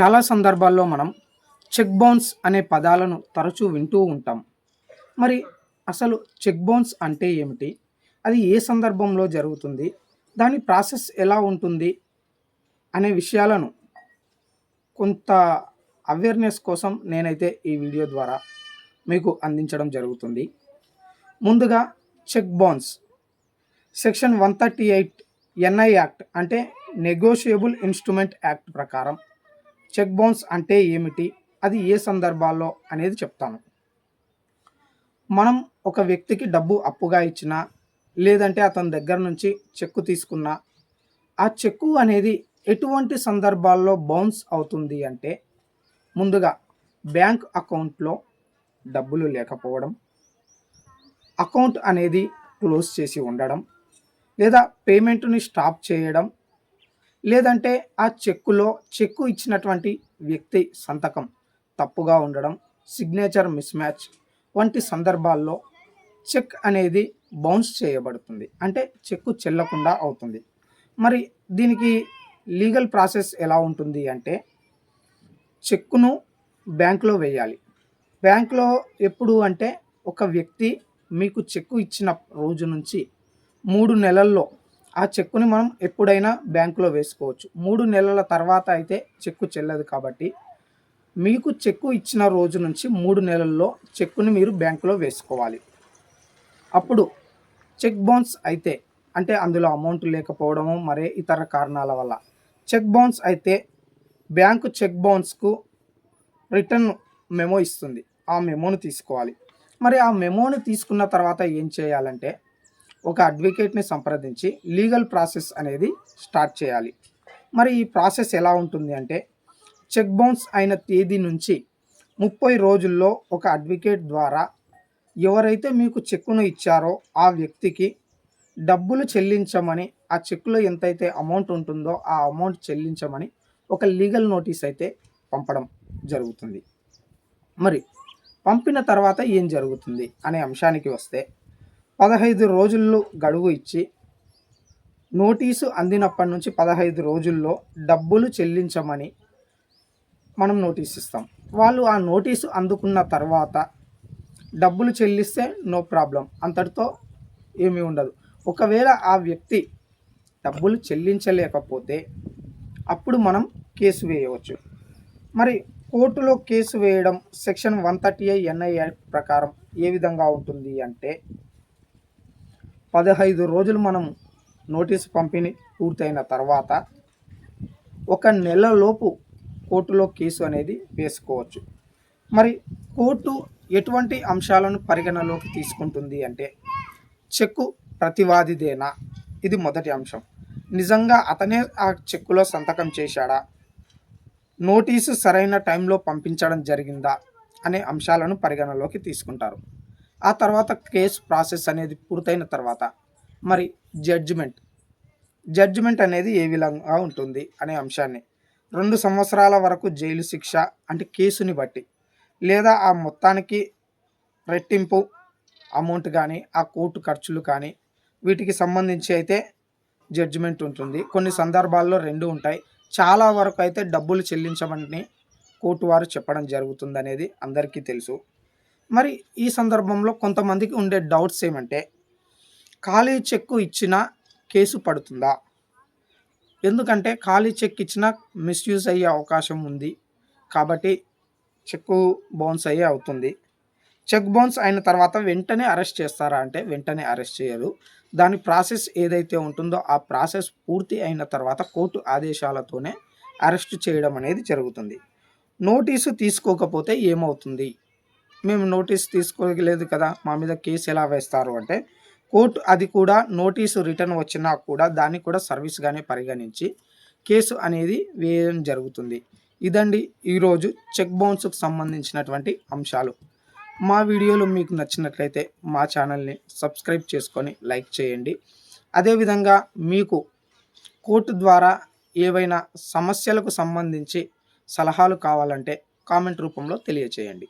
చాలా సందర్భాల్లో మనం చెక్ బౌన్స్ అనే పదాలను తరచూ వింటూ ఉంటాం. మరి అసలు చెక్ బౌన్స్ అంటే ఏమిటి? అది ఏ సందర్భంలో జరుగుతుంది? దాని ప్రాసెస్ ఎలా ఉంటుంది? అనే విషయాలను కొంత అవేర్నెస్ కోసం నేనైతే ఈ వీడియో ద్వారా మీకు అందించడం జరుగుతుంది. ముందుగా cheque bounce section one thirty eight NI act అంటే నెగోషియబుల్ ఇన్స్ట్రుమెంట్ యాక్ట్ ప్రకారం చెక్ బౌన్స్ అంటే ఏమిటి? అది ఏ సందర్భాల్లో? అనేది చెప్తాను. మనం ఒక వ్యక్తికి డబ్బు అప్పుగా ఇచ్చినా లేదంటే అతని దగ్గర నుంచి చెక్కు తీసుకున్నా ఆ చెక్కు అనేది ఎటువంటి సందర్భాల్లో బౌన్స్ అవుతుంది అంటే ముందుగా బ్యాంక్ అకౌంట్లో డబ్బులు లేకపోవడం అకౌంట్ అనేది క్లోజ్ చేసి ఉండడం లేదా పేమెంట్ని స్టాప్ చేయడం లేదంటే ఆ చెక్కులో చెక్కు ఇచ్చినటువంటి వ్యక్తి సంతకం తప్పుగా ఉండడం సిగ్నేచర్ మిస్ మ్యాచ్ వంటి సందర్భాల్లో చెక్ అనేది బౌన్స్ చేయబడుతుంది. అంటే చెక్కు చెల్లకుండా అవుతుంది. మరి దీనికి లీగల్ ప్రాసెస్ ఎలా ఉంటుంది అంటే చెక్కును బ్యాంకులో వేయాలి. బ్యాంకులో ఎప్పుడు అంటే ఒక వ్యక్తి మీకు చెక్కు ఇచ్చిన రోజు నుంచి మూడు నెలల్లో ఆ చెక్కుని మనం ఎప్పుడైనా బ్యాంకులో వేసుకోవచ్చు. మూడు నెలల తర్వాత అయితే చెక్కు చెల్లదు కాబట్టి మీకు చెక్కు ఇచ్చిన రోజు నుంచి మూడు నెలల్లో చెక్కుని మీరు బ్యాంకులో వేసుకోవాలి. అప్పుడు చెక్ బౌన్స్ అయితే అంటే అందులో అమౌంట్ లేకపోవడము మరే ఇతర కారణాల వల్ల చెక్ బౌన్స్ అయితే బ్యాంకు చెక్ బౌన్స్కు రిటర్న్ మెమో ఇస్తుంది. ఆ మెమోను తీసుకోవాలి. మరి ఆ మెమోని తీసుకున్న తర్వాత ఏం చేయాలంటే ఒక అడ్వకేట్ని సంప్రదించి లీగల్ ప్రాసెస్ అనేది స్టార్ట్ చేయాలి. మరి ఈ ప్రాసెస్ ఎలా ఉంటుంది అంటే చెక్ బౌన్స్ అయిన తేదీ నుంచి ముప్పై రోజుల్లో ఒక అడ్వకేట్ ద్వారా ఎవరైతే మీకు చెక్కును ఇచ్చారో ఆ వ్యక్తికి డబ్బులు చెల్లించమని ఆ చెక్కులో ఎంతైతే అమౌంట్ ఉంటుందో ఆ అమౌంట్ చెల్లించమని ఒక లీగల్ నోటీస్ అయితే పంపడం జరుగుతుంది. మరి పంపిన తర్వాత ఏం జరుగుతుంది అనే అంశానికి వస్తే పదహైదు రోజుల్లో గడువు ఇచ్చి నోటీసు అందినప్పటి నుంచి పదహైదు రోజుల్లో డబ్బులు చెల్లించమని మనం నోటీస్ ఇస్తాం వాళ్ళు ఆ నోటీసు అందుకున్న తర్వాత డబ్బులు చెల్లిస్తే నో ప్రాబ్లం. అంతటితో ఏమీ ఉండదు. ఒకవేళ ఆ వ్యక్తి డబ్బులు చెల్లించలేకపోతే అప్పుడు మనం కేసు వేయవచ్చు. మరి కోర్టులో కేసు వేయడం section one thirty eight NI act ప్రకారం ఏ విధంగా ఉంటుంది అంటే పదహైదు రోజులు మనం నోటీసు పంపిణీ పూర్తయిన తర్వాత ఒక నెలలోపు కోర్టులో కేసు అనేది వేసుకోవచ్చు. మరి కోర్టు ఎటువంటి అంశాలను పరిగణలోకి తీసుకుంటుంది అంటే చెక్కు ప్రతివాదిదేనా? ఇది మొదటి అంశం. నిజంగా అతనే ఆ చెక్కులో సంతకం చేశాడా? నోటీసు సరైన టైంలో పంపించడం జరిగిందా? అనే అంశాలను పరిగణలోకి తీసుకుంటారు. ఆ తర్వాత కేసు ప్రాసెస్ అనేది పూర్తయిన తర్వాత మరి జడ్జిమెంట్. జడ్జిమెంట్ అనేది ఏ విధంగా ఉంటుంది అనే అంశాన్ని. రెండు సంవత్సరాల వరకు జైలు శిక్ష అంటే కేసుని బట్టి లేదా ఆ మొత్తానికి రెట్టింపు అమౌంట్ కానీ ఆ కోర్టు ఖర్చులు కానీ వీటికి సంబంధించి అయితే జడ్జిమెంట్ ఉంటుంది. కొన్ని సందర్భాల్లో రెండు ఉంటాయి. చాలా వరకు అయితే డబ్బులు చెల్లించమని కోర్టు వారు చెప్పడం జరుగుతుంది అనేది అందరికీ తెలుసు. మరి ఈ సందర్భంలో కొంతమందికి ఉండే డౌట్స్ ఏమంటే ఖాళీ చెక్కు ఇచ్చిన కేసు పడుతుందా? ఎందుకంటే ఖాళీ చెక్ ఇచ్చిన మిస్యూజ్ అయ్యే అవకాశం ఉంది. కాబట్టి చెక్కు బౌన్స్ అయ్యే అవుతుంది. చెక్ బౌన్స్ అయిన తర్వాత వెంటనే అరెస్ట్ చేస్తారా అంటే వెంటనే అరెస్ట్ చేయరు. దాని ప్రాసెస్ ఏదైతే ఉంటుందో ఆ ప్రాసెస్ పూర్తి అయిన తర్వాత కోర్టు ఆదేశాలతోనే అరెస్ట్ చేయడం అనేది జరుగుతుంది. నోటీసు తీసుకోకపోతే ఏమవుతుంది? మేము నోటీస్ తీసుకోలేదు కదా మా మీద కేసు ఎలా వేస్తారు అంటే కోర్టు అది కూడా నోటీసు రిటర్న్ వచ్చినా కూడా దాన్ని కూడా సర్వీస్గానే పరిగణించి కేసు అనేది వేయడం జరుగుతుంది. ఇదండి ఈరోజు చెక్ బౌన్స్కు సంబంధించినటువంటి అంశాలు. మా వీడియోలు మీకు నచ్చినట్లయితే మా ఛానల్ని సబ్స్క్రైబ్ చేసుకొని లైక్ చేయండి. అదేవిధంగా మీకు కోర్టు ద్వారా ఏవైనా సమస్యలకు సంబంధించి సలహాలు కావాలంటే కామెంట్ రూపంలో తెలియచేయండి.